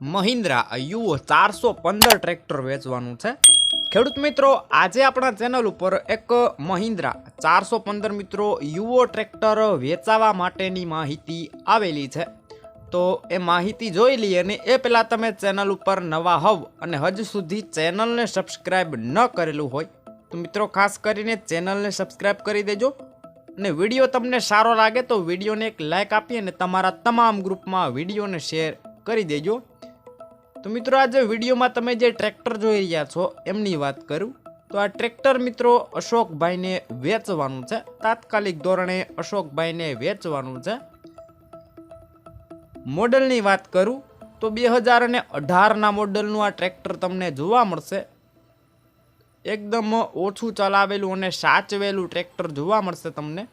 મહિન્દ્રા યુઓ ચારસો પંદર ટ્રેક્ટર વેચવાનું છે. ખેડૂત મિત્રો, આજે આપણા ચેનલ ઉપર એક મહિન્દ્રા ચારસો પંદર મિત્રો યુઓ ટ્રેક્ટર વેચાવા માટેની માહિતી આવેલી છે. તો એ માહિતી જોઈ લઈએ અને એ પહેલાં તમે ચેનલ ઉપર નવા હોવ અને હજુ સુધી ચેનલને સબસ્ક્રાઈબ ન કરેલું હોય, તો મિત્રો ખાસ કરીને ચેનલને સબસ્ક્રાઈબ કરી દેજો. અને વીડિયો તમને સારો લાગે તો વિડીયોને એક લાઇક આપી અને તમારા તમામ ગ્રુપમાં વિડીયોને શેર કરી દેજો. તો મિત્રો આજે વિડીયોમાં તમે જે ટ્રેક્ટર જોઈ રહ્યા છો, એમની વાત કરું. તો આ ટ્રેક્ટર મિત્રો અશોકભાઈને વેચવાનું છે. તાત્કાલિક ધોરણે અશોકભાઈને વેચવાનું છે. મોડલની વાત કરું, તો બે હજાર અને અઢારના મોડલનું આ ટ્રેક્ટર તમને જોવા મળશે. એકદમ ઓછું ચલાવેલું અને સાચવેલું ટ્રેક્ટર જોવા મળશે તમને.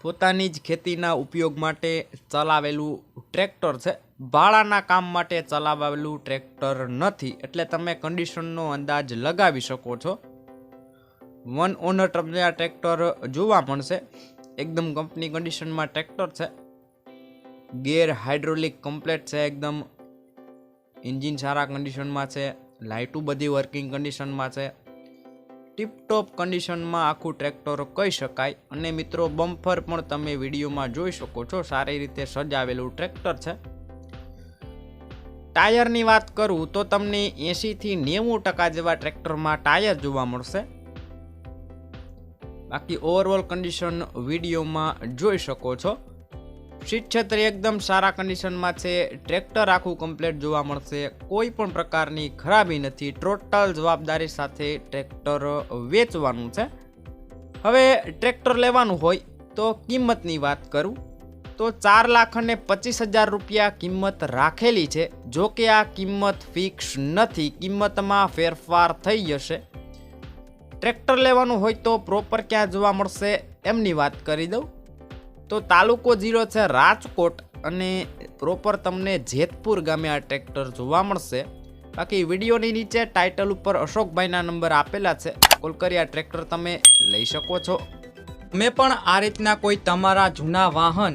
પોતાની જ ખેતીના ઉપયોગ માટે ચલાવેલું ટ્રેક્ટર છે. ભાડાના કામ માટે ચલાવેલું ટ્રેક્ટર નથી એટલે તમે કન્ડિશનનો અંદાજ લગાવી શકો છો. વન ઓનર તમને આ ટ્રેક્ટર જોવા મળશે. એકદમ કંપની કન્ડિશનમાં ટ્રેક્ટર છે. ગેર હાઇડ્રોલિક કમ્પ્લેટ છે એકદમ. એન્જિન સારા કન્ડિશનમાં છે. લાઇટું બધી વર્કિંગ કન્ડિશનમાં છે. ટીપટોપ કન્ડિશનમાં આખું ટ્રેક્ટર કહી શકાય. અને મિત્રો બમ્ફર પણ તમે વિડીયોમાં જોઈ શકો છો. સારી રીતે સજાવેલું ટ્રેક્ટર છે. ટાયરની વાત કરું તો તમને એંશીથી નેવું ટકા જેવા ટ્રેક્ટરમાં ટાયર જોવા મળશે. બાકી ઓવરઓલ કન્ડિશન વિડીયોમાં જોઈ શકો છો. સીટ છત્રી એકદમ સારા કન્ડિશનમાં છે. ટ્રેક્ટર આખું કમ્પ્લીટ જોવા મળશે. કોઈ પણ પ્રકારની ખરાબી નથી. ટોટલ જવાબદારી સાથે ટ્રેક્ટર વેચવાનું છે. હવે ટ્રેક્ટર લેવાનું હોય તો કિંમતની વાત કરું. તો ચાર લાખ અને પચીસ હજાર રૂપિયા કિંમત રાખેલી છે. જો કે આ કિંમત ફિક્સ નથી, કિંમતમાં ફેરફાર થઈ જશે. ટ્રેક્ટર લેવાનું હોય તો પ્રોપર ક્યાં જોવા મળશે એમની વાત કરી દઉં. તો તાલુકો જિલ્લો છે રાજકોટ અને પ્રોપર તમને જેતપુર ગામે આ ટ્રેક્ટર જોવા મળશે. બાકી વિડીયોની નીચે ટાઇટલ ઉપર અશોકભાઈના નંબર આપેલા છે. કોલ આ ટ્રેક્ટર તમે લઈ શકો છો. તમે પણ આ રીતના કોઈ તમારા જૂના વાહન